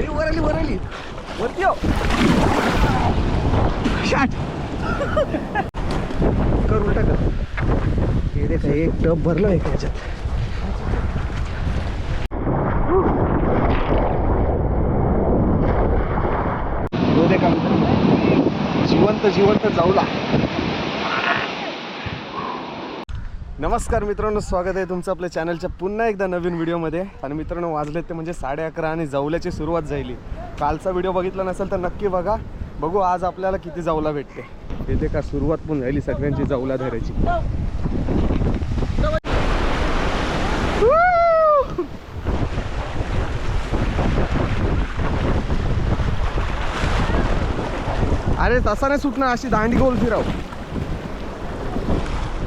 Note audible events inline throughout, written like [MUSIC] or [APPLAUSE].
ए, वर आली वर आली वरती हो. शाट कर उलटा कर. हे देख एक टप भरलं आहे त्याच्यात. हो दे का जिवंत जिवंत जाऊला नमस्कार मित्रांनो स्वागत आहे तुमचं आपल्या चॅनलच्या पुन्हा एकदा नवीन व्हिडिओमध्ये. आणि मित्रांनो वाजले ते म्हणजे साडे अकरा आणि जवल्याची सुरुवात झाली. कालचा व्हिडिओ बघितला नसेल तर नक्की बघा. बघू आज आपल्याला किती जाऊला भेटते. इथे का सुरुवात पण झाली सगळ्यांची जवला धरायची. अरे तसा नाही सुटणार अशी दांडी गोल फिराव.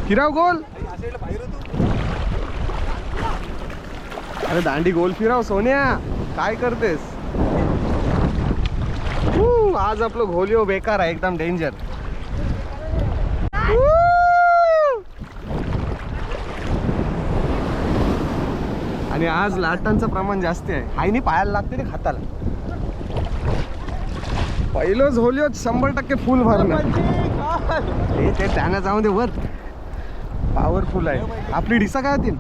फिराव गोल. अरे दांडी गोल फिराव सोन्या. काय करतेस? हू, आज आपलं घोलिओ बेकार आहे एकदम डेंजर आणि आज लाटांचं प्रमाण जास्त आहे. हायनी पायाला लागते ते खाताला पहिलं झोलिओ शंभर टक्के फुल भरणं हे ते त्यांना जाऊन दे वर. पॉवरफुल आहे. आपली डिसा काय होतील?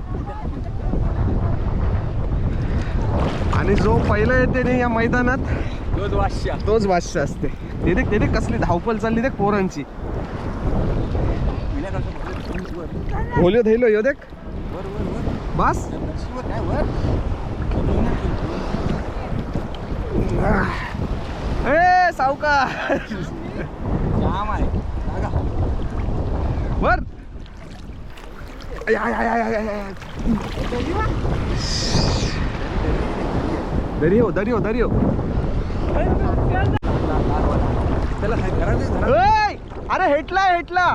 आणि जो पहिला येते नाही या मैदानात तोच बादशाह असते. ते देख ते देख कसली धावपल चालली देख पोरांची. होलिओ धैलो यो देख. बस. ए सावकार वर आय, आय, आय, आय, आय, आय, आय. दरी हो दरी हो दरी हो ओय! अरे हेटला हेटला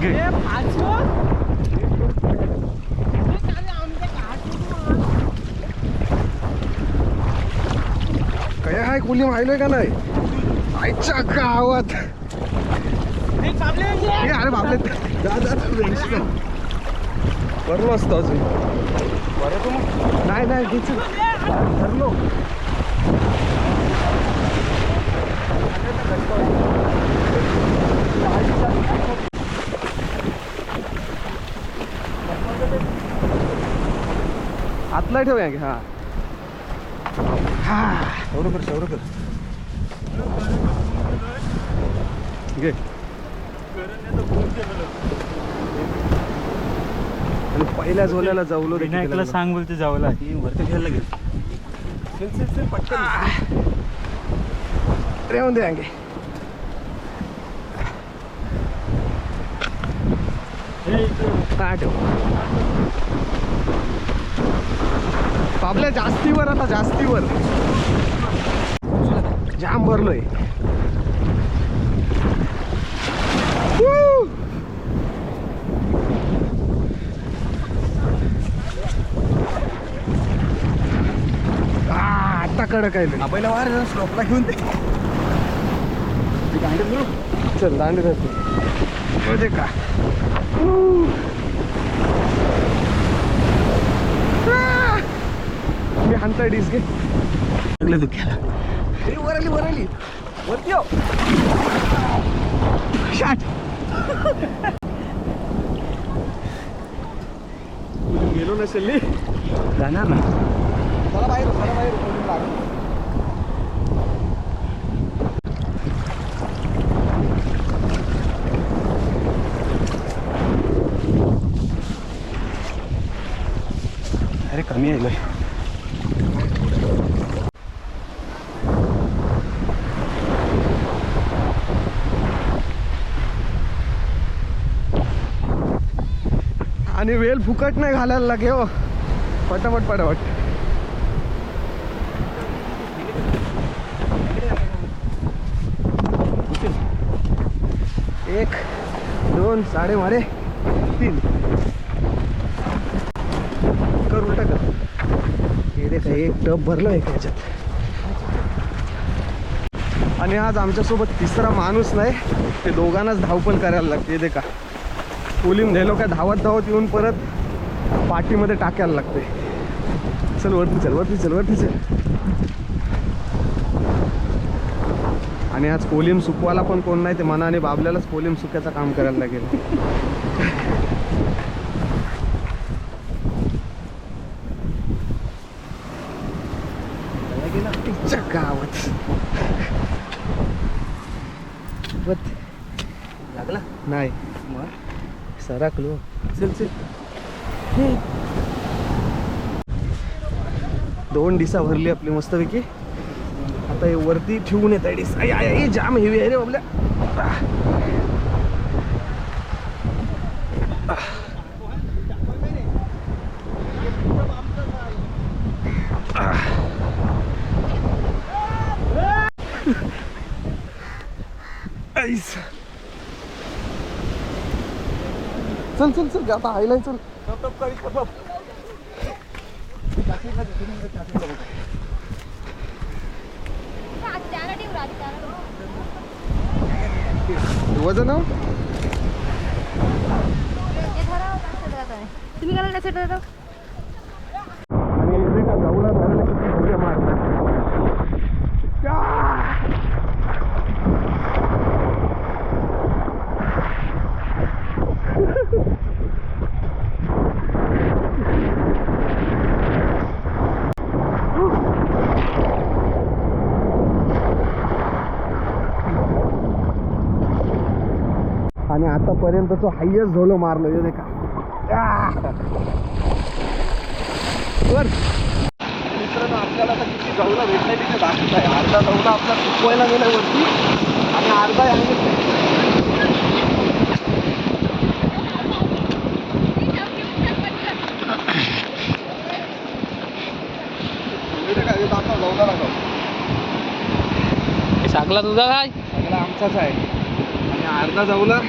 घे. काय हाय कोणी माहिलोय का नाही आईच्या गावात अरे बापले बरलो असतो अजून. बरं नाही नाही घ्यायचं ठरलो आतला ठेवूया की हा. हा. एवढं कर कर. घे. आणि पहिल्या झोल्याला जाऊलो रे किती विनायकला. सांग बोलते जावला वरती घ्यायला चल पटकन. रेवून दे अंगे. हा ठेव. आपल्या जास्तीवर आता जास्तीवर. जाम भरलोय. आता कडक आहे पहिला वार स्टॉपला घेऊन दे. चल दांडी दे का! मी हाणताय डिस घे. लागलं दुख्याला वर आली वर आली. वरती हो शाट गेलो नसेल नी जाणार ना चला बाहेर चला बाहेर कोणी लागलं. अरे कमी आहे आणि वेल फुकट नाही घालायला लागे हो. पटापट पटापट. एक दोन साडे मारे तीन. कर उलटा कर. हे देखा एक टप भरलं आहे त्याच्यात आणि आज आमच्यासोबत तिसरा माणूस नाही ते दोघांनाच धावपण करायला लागते दे का कोलिम नेलो काय धावत धावत येऊन परत पाठीमध्ये टाकायला लागते. चल वरती चल वरती चल वरती चल. आणि आज कोलिम सुकवाला पण कोण नाही ते मनाने बाबल्यालाच कोलिम सुक्याचं काम करायला लागेल. गावात. वत. लागला? नाही. मग? राखलो चल चल दोन डिसा भरली आपली मस्तपैकी आता हे वरती ठेवून येत आहे डिस आय, आय, जाम हेवी आहे रे आपल्या Nice. आह. आह. आईस. चल चल चल आता आईला चल. वजन? तुम्ही काय त्यासाठी आणि इथे का जाऊला धरायला किती उड्या मारतात आणि आतापर्यंतचं हायस्ट झोलो मारलं हे देखा. मित्रांनो आपल्याला आता किती जाऊला भेटलाय तिथे दाखवत आहे. अर्धा आपला सुकवायला गेलाय वरती. आणि अर्धा जाऊला सागला तुझा काय? सगळा आमचाच आहे. आणि अर्धा जाऊला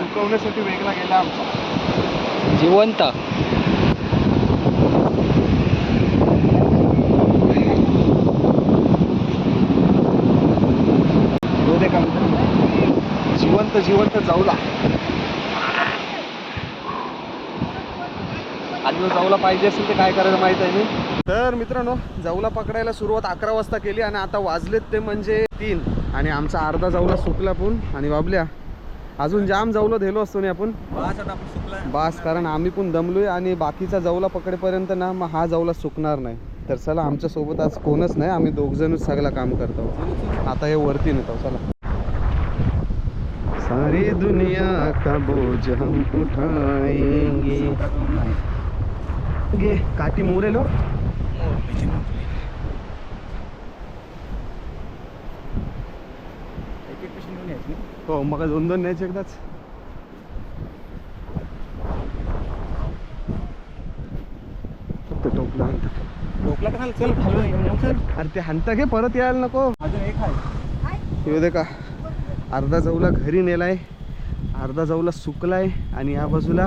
सुकवण्यासाठी वेगळा गेला आमचा. जिवंत. जिवंत जिवंत जाऊला. आणि जाऊला पाहिजे असेल ते काय करायला माहीत आहे मी तर मित्रांनो जाऊला पकडायला सुरुवात अकरा वाजता केली आणि आता वाजलेत ते म्हणजे तीन. आणि आमचा अर्धा जाऊला सुकला पण. आणि बाबल्या अजून जाम जाऊला धेलो असतो ना आपण. बास कारण आम्ही पण दमलोय आणि बाकीचा जाऊला पकडेपर्यंत ना मग हा जाऊला सुकणार नाही. तर चला आमच्यासोबत आज कोणच नाही आम्ही दोघ जणच सगळं काम करतो. आता हे वरती नेतो चला. सारी दुनिया का बोझ हम उठाएंगे. गे काठी मोरेलो एक एक पिशवी घेऊन यायची हो मग दोन दोन न्यायचे एकदाच. फक्त टोपला हाणता. डोकला का चल अरे ते हाणता घे परत यायला नको. अजून एक आहे. येऊ दे का अर्धा जाऊला घरी नेलाय अर्धा जाऊला सुकलाय आणि या बाजूला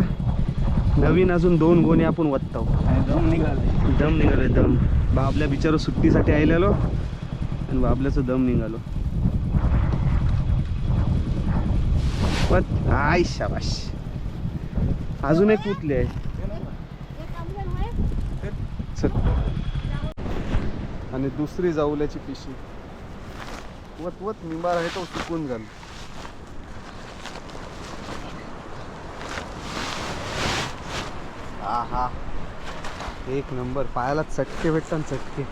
नवीन अजून दोन गोणी आपण वत्ताव. दम निघाले दम निघालोय दम. बाबल्या बिचारो सुट्टीसाठी आलेलो आणि बाबल्याचं दम निघालो. पण आय शाबाश. अजून एक कुठली आहे चल. आणि दुसरी जाऊल्याची पिशी. वत वत निंबार आहे तो सुकून घाल आहा. एक नंबर. पायाला चटके भेटतात चटके.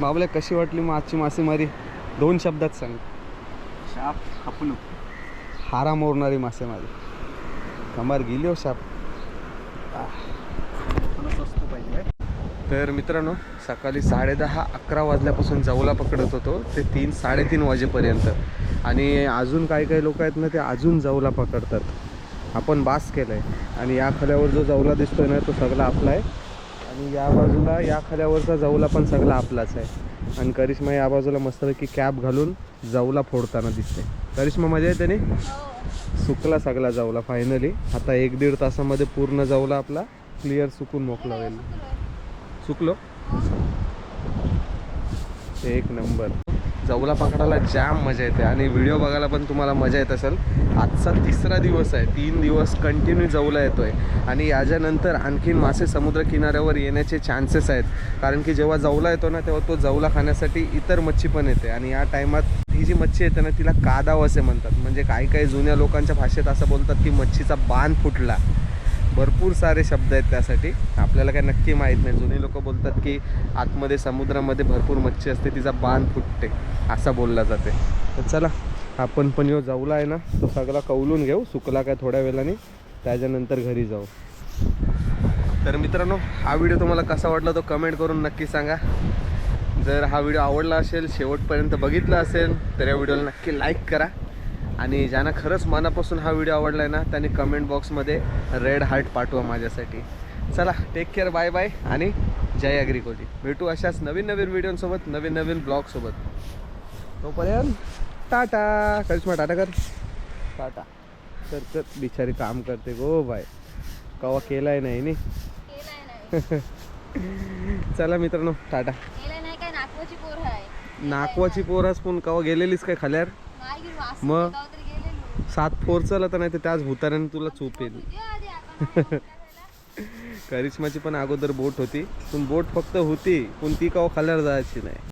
बाबल्या कशी वाटली मग आजची मासेमारी? दोन शब्दात सांग. शाप खपलू. हारा मोरणारी मासेमारी. कमार गेली हो शाप. स्वस्त पाहिजे तर मित्रांनो सकाळी साडेदहा अकरा वाजल्यापासून जाऊला पकडत होतो. ते तीन साडेतीन वाजेपर्यंत. आणि अजून काही काही लोक आहेत ना ते अजून जाऊला पकडतात. आपण बास केलं आहे आणि या खाल्यावर जो जाऊला दिसतोय ना तो सगळा आपला आहे. आणि या बाजूला या खाल्यावरचा जाऊला पण सगळा आपलाच आहे. आणि करिश्मा या बाजूला मस्तपैकी कॅप घालून जाऊला फोडताना दिसते. करिश्मा मजा येते नाही सुकला सगळा जाऊला फायनली आता एक दीड तासामध्ये पूर्ण जाऊला आपला क्लिअर सुकून मोकला होईल. सुकलो? एक नंबर. जवला पकडायला जाम मजा येते. आणि व्हिडिओ बघायला पण तुम्हाला मजा येत असेल. आजचा तिसरा दिवस आहे. तीन दिवस कंटिन्यू जवला आहे आणि याच्यानंतर आणखीन मासे समुद्र किनाऱ्यावर येण्याचे चान्सेस आहेत. कारण की जेव्हा जवला येतो ना तेव्हा तो जवला खाण्यासाठी इतर मच्छी पण येते. आणि या टायमात ही जी मच्छी येते ना तिला कादाव असे म्हणतात. म्हणजे काही काही जुन्या लोकांच्या भाषेत असं बोलतात की मच्छीचा बाण फुटला. भरपूर सारे शब्द आहेत त्यासाठी. आपल्याला काय नक्की माहीत नाही. जुने लोक बोलतात की आतमध्ये समुद्रामध्ये भरपूर मच्छी असते तिचा बाण फुटते असा बोलला जाते. तर चला आपण पण यो जाऊला आहे ना तो सगळा कौलून घेऊ सुकला काय थोड्या वेळाने त्याच्यानंतर घरी जाऊ. तर मित्रांनो हा व्हिडिओ तुम्हाला कसा वाटला तो कमेंट करून नक्की सांगा. जर हा व्हिडिओ आवडला असेल शेवटपर्यंत बघितला असेल तर या व्हिडिओला नक्की लाईक करा. आणि ज्यांना खरंच मनापासून हा व्हिडिओ आवडला आहे ना त्यांनी कमेंट बॉक्समध्ये रेड हार्ट पाठवा माझ्यासाठी. चला टेक केअर बाय बाय आणि जय अग्रिकोली. भेटू अशाच नवीन नवीन व्हिडिओसोबत नवीन नवीन ब्लॉगसोबत. तोपर्यंत टाटा. करिश्मा टाटा कर. टाटा. कर कर. बिचारी काम करते गो बाय. कवा केलाय नाही नी? [LAUGHS] चला मित्रांनो टाटा. केलाय नाही काय? नागपूरची पोर आहे. नाकवाची पोरास पण कवा गेलेलीस काय वास मग? सात फोर चला तर नाही तर त्याच भूताऱ्याने तुला चूप येईल. बोलता [LAUGHS] करिश्माची पण अगोदर बोट होती. पण बोट फक्त होती पण ती कवा खाल्यावर जायची नाही.